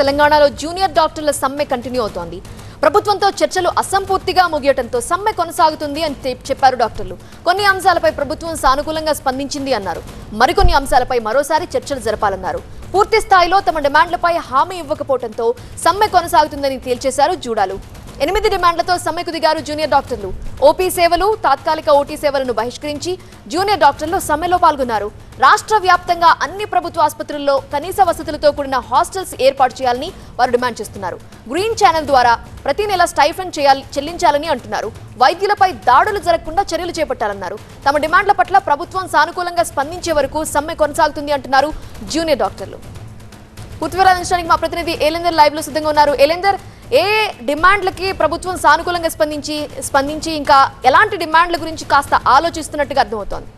తెలంగాణలో జూనియర్ డాక్టర్ల సమ్మె కంటిన్యూ అవుతోంది. ప్రభుత్వంతో చర్చలు అసంపూర్తిగా ముగియటంతో సమ్మె కొనసాగుతుంది అని చెప్పారు డాక్టర్లు. కొన్ని అంశాలపై ప్రభుత్వం సానుకూలంగా స్పందించింది అన్నారు. మరికొన్ని అంశాలపై మరోసారి చర్చలు జరపాలన్నారు. పూర్తి స్థాయిలో తమ డిమాండ్లపై హామీ ఇవ్వకపోవడంతో సమ్మె కొనసాగుతుందని తేల్చేశారు జూడాలు. ఎనిమిది డిమాండ్లతో సమ్మెకు దిగారు జూనియర్ డాక్టర్లు. ఓపీ సేవలు తాత్కాలిక ఓటీ సేవలను బహిష్కరించి జూనియర్ డాక్టర్లు సమ్మెలో పాల్గొన్నారు. రాష్ట్ర వ్యాప్తంగా అన్ని ప్రభుత్వ ఆసుపత్రుల్లో కనీస వసతులతో కూడిన హాస్టల్స్ ఏర్పాటు చేయాలని వారు డిమాండ్ చేస్తున్నారు. గ్రీన్ ఛానల్ ద్వారా ప్రతి నెల స్టైఫండ్ చేయాలి చెల్లించాలని అంటున్నారు. వైద్యులపై దాడులు జరగకుండా చర్యలు చేపట్టాలన్నారు. తమ డిమాండ్ల పట్ల ప్రభుత్వం సానుకూలంగా స్పందించే వరకు సమ్మె కొనసాగుతుంది అంటున్నారు జూనియర్ డాక్టర్లు. పూర్తి వివరాలు అందించడానికి మా ప్రతినిధి ఏలేందర్ లైవ్లో సిద్ధంగా ఉన్నారు. ఏలేందర్ ఏ డిమాండ్లకి ప్రభుత్వం సానుకూలంగా స్పందించి స్పందించి ఇంకా ఎలాంటి డిమాండ్ల గురించి కాస్త ఆలోచిస్తున్నట్టుగా అర్థమవుతోంది.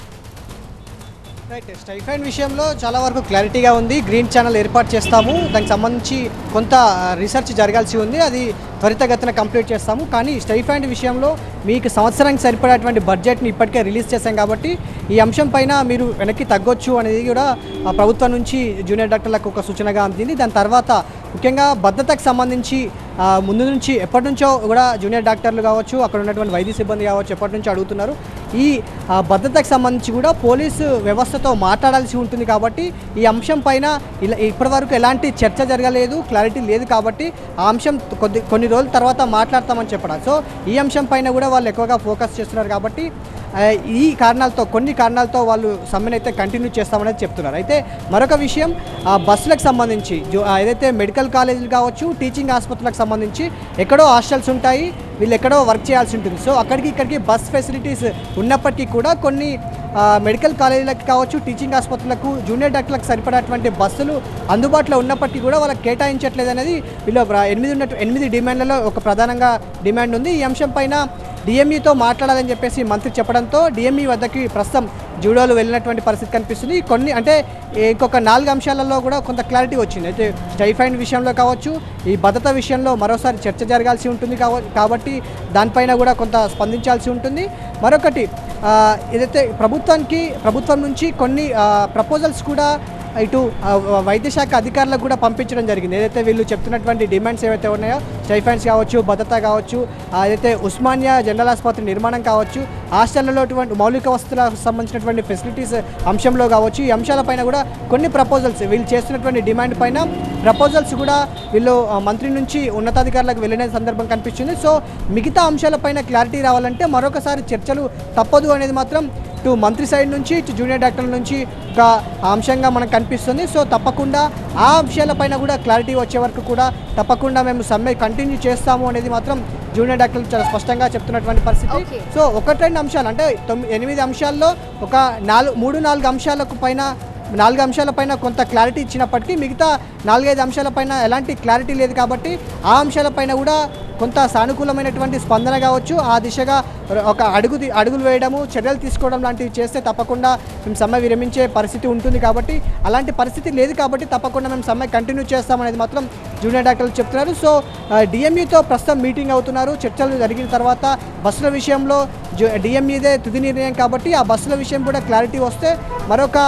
రైట్ స్టైఫైన్ విషయంలో చాలా వరకు క్లారిటీగా ఉంది. గ్రీన్ ఛానల్ ఏర్పాటు చేస్తాము. దానికి సంబంధించి కొంత రీసెర్చ్ జరగాల్సి ఉంది. అది త్వరితగతిన కంప్లీట్ చేస్తాము. కానీ స్టైఫైండ్ విషయంలో మీకు సంవత్సరానికి సరిపడేటువంటి బడ్జెట్ని ఇప్పటికే రిలీజ్ చేశాం కాబట్టి ఈ అంశం పైన మీరు వెనక్కి తగ్గొచ్చు అనేది కూడా ప్రభుత్వం నుంచి జూనియర్ డాక్టర్లకు ఒక సూచనగా అందింది. దాని తర్వాత ముఖ్యంగా భద్రతకు సంబంధించి ముందు నుంచి ఎప్పటి నుంచో కూడా జూనియర్ డాక్టర్లు కావచ్చు అక్కడ ఉన్నటువంటి వైద్య సిబ్బంది కావచ్చు ఎప్పటి నుంచో అడుగుతున్నారు. ఈ భద్రతకు సంబంధించి కూడా పోలీసు వ్యవస్థతో మాట్లాడాల్సి ఉంటుంది కాబట్టి ఈ అంశం పైన ఇలా ఇప్పటివరకు ఎలాంటి చర్చ జరగలేదు క్లారిటీ లేదు కాబట్టి ఆ అంశం కొద్ది కొన్ని రోజుల తర్వాత మాట్లాడతామని చెప్పడం. సో ఈ అంశం పైన కూడా వాళ్ళు ఎక్కువగా ఫోకస్ చేస్తున్నారు కాబట్టి ఈ కారణాలతో కొన్ని కారణాలతో వాళ్ళు సమ్మెను అయితే కంటిన్యూ చేస్తామనేది చెప్తున్నారు. అయితే మరొక విషయం బస్సులకు సంబంధించి ఏదైతే మెడికల్ కాలేజీలు కావచ్చు టీచింగ్ ఆసుపత్రులకు సంబంధించి ఎక్కడో హాస్టల్స్ ఉంటాయి. వీళ్ళు ఎక్కడో వర్క్ చేయాల్సి ఉంటుంది. సో అక్కడికి ఇక్కడికి బస్ ఫెసిలిటీస్ ఉన్నప్పటికీ కూడా కొన్ని మెడికల్ కాలేజీలకు కావచ్చు టీచింగ్ ఆసుపత్రులకు జూనియర్ డాక్టర్లకు సరిపడేటువంటి బస్సులు అందుబాటులో ఉన్నప్పటికీ కూడా వాళ్ళకి కేటాయించట్లేదు అనేది వీళ్ళు ఎనిమిది ఉన్న ఎనిమిది డిమాండ్లలో ఒక ప్రధానంగా డిమాండ్ ఉంది. ఈ అంశం పైన డిఎంఈతో మాట్లాడాలని చెప్పేసి మంత్రి చెప్పడంతో డిఎంఈ వద్దకి ప్రస్తుతం జూడోలు వెళ్ళినటువంటి పరిస్థితి కనిపిస్తుంది. కొన్ని అంటే ఇంకొక నాలుగు అంశాలలో కూడా కొంత క్లారిటీ వచ్చింది. అయితే స్టైఫైన్ విషయంలో కావచ్చు ఈ భద్రత విషయంలో మరోసారి చర్చ జరగాల్సి ఉంటుంది కాబట్టి దానిపైన కూడా కొంత స్పందించాల్సి ఉంటుంది. మరొకటి ఏదైతే ప్రభుత్వానికి ప్రభుత్వం నుంచి కొన్ని ప్రపోజల్స్ కూడా ఇటు ఆ, వైద్య శాఖ అధికారులకు కూడా పంపించడం జరిగింది. ఏదైతే వీళ్ళు చెప్తున్నటువంటి డిమాండ్స్ ఏవైతే ఉన్నాయో స్టైఫైన్స్ కావచ్చు భద్రత కావచ్చు ఏదైతే ఉస్మానియా జనరల్ ఆసుపత్రి నిర్మాణం కావచ్చు హాస్టళ్ళలో మౌలిక వసతులకు సంబంధించినటువంటి ఫెసిలిటీస్ అంశంలో కావచ్చు ఈ అంశాలపైన కూడా కొన్ని ప్రపోజల్స్ వీళ్ళు చేస్తున్నటువంటి డిమాండ్ పైన ప్రపోజల్స్ కూడా వీళ్ళు మంత్రి నుంచి ఉన్నతాధికారులకు వెళ్ళిన సందర్భం కనిపిస్తుంది. సో మిగతా అంశాలపైన క్లారిటీ రావాలంటే మరొకసారి చర్చలు తప్పదు అనేది మాత్రం ఇటు మంత్రి సైడ్ నుంచి ఇటు జూనియర్ డాక్టర్ల నుంచి ఒక అంశంగా మనకు కనిపిస్తుంది సో తప్పకుండా ఆ అంశాలపైన కూడా క్లారిటీ వచ్చే వరకు కూడా తప్పకుండా మేము సమ్మె కంటిన్యూ చేస్తాము అనేది మాత్రం జూనియర్ డాక్టర్లు చాలా స్పష్టంగా చెప్తున్నటువంటి పరిస్థితి. సో ఒకటి రెండు అంశాలు అంటే తొమ్మిది ఎనిమిది అంశాల్లో ఒక నాలుగు మూడు నాలుగు అంశాలకు పైన నాలుగు అంశాలపైన కొంత క్లారిటీ ఇచ్చినప్పటికీ మిగతా నాలుగైదు అంశాలపైన ఎలాంటి క్లారిటీ లేదు కాబట్టి ఆ అంశాలపైన కూడా కొంత సానుకూలమైనటువంటి స్పందన కావచ్చు. ఆ దిశగా ఒక అడుగు అడుగులు వేయడము చర్యలు తీసుకోవడం లాంటివి చేస్తే తప్పకుండా మేము సమ్మె విరమించే పరిస్థితి ఉంటుంది కాబట్టి అలాంటి పరిస్థితి లేదు కాబట్టి తప్పకుండా మేము సమ్మె కంటిన్యూ చేస్తామనేది మాత్రం జూనియర్ డాక్టర్లు చెప్తున్నారు. సో డిఎంఈతో ప్రస్తుతం మీటింగ్ అవుతున్నారు. చర్చలు జరిగిన తర్వాత బస్సుల విషయంలో డిఎంఈదే తుది నిర్ణయం కాబట్టి ఆ బస్సుల విషయం కూడా క్లారిటీ వస్తే మరొక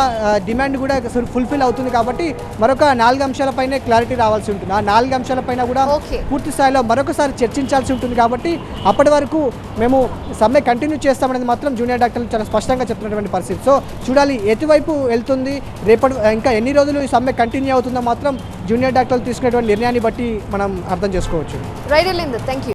డిమాండ్ కూడా ఫుల్ఫిల్ అవుతుంది కాబట్టి మరొక నాలుగు అంశాలపైనే క్లారిటీ రావాల్సి ఉంటుంది. ఆ నాలుగు అంశాలపైన కూడా. పూర్తి స్థాయిలో మరొకసారి చర్చించాల్సి ఉంటుంది కాబట్టి అప్పటి వరకు మేము సమ్మె కంటిన్యూ చేస్తామనేది మాత్రం జూనియర్ డాక్టర్లు చాలా స్పష్టంగా చెప్తున్నటువంటి పరిస్థితి. సో చూడాలి ఎటువైపు వెళ్తుంది రేపటి ఇంకా ఎన్ని రోజులు ఈ సమ్మె కంటిన్యూ అవుతుందో మాత్రం జూనియర్ డాక్టర్లు తీసుకునేటువంటి నిర్ణయాన్ని బట్టి మనం అర్థం చేసుకోవచ్చు. Right thank you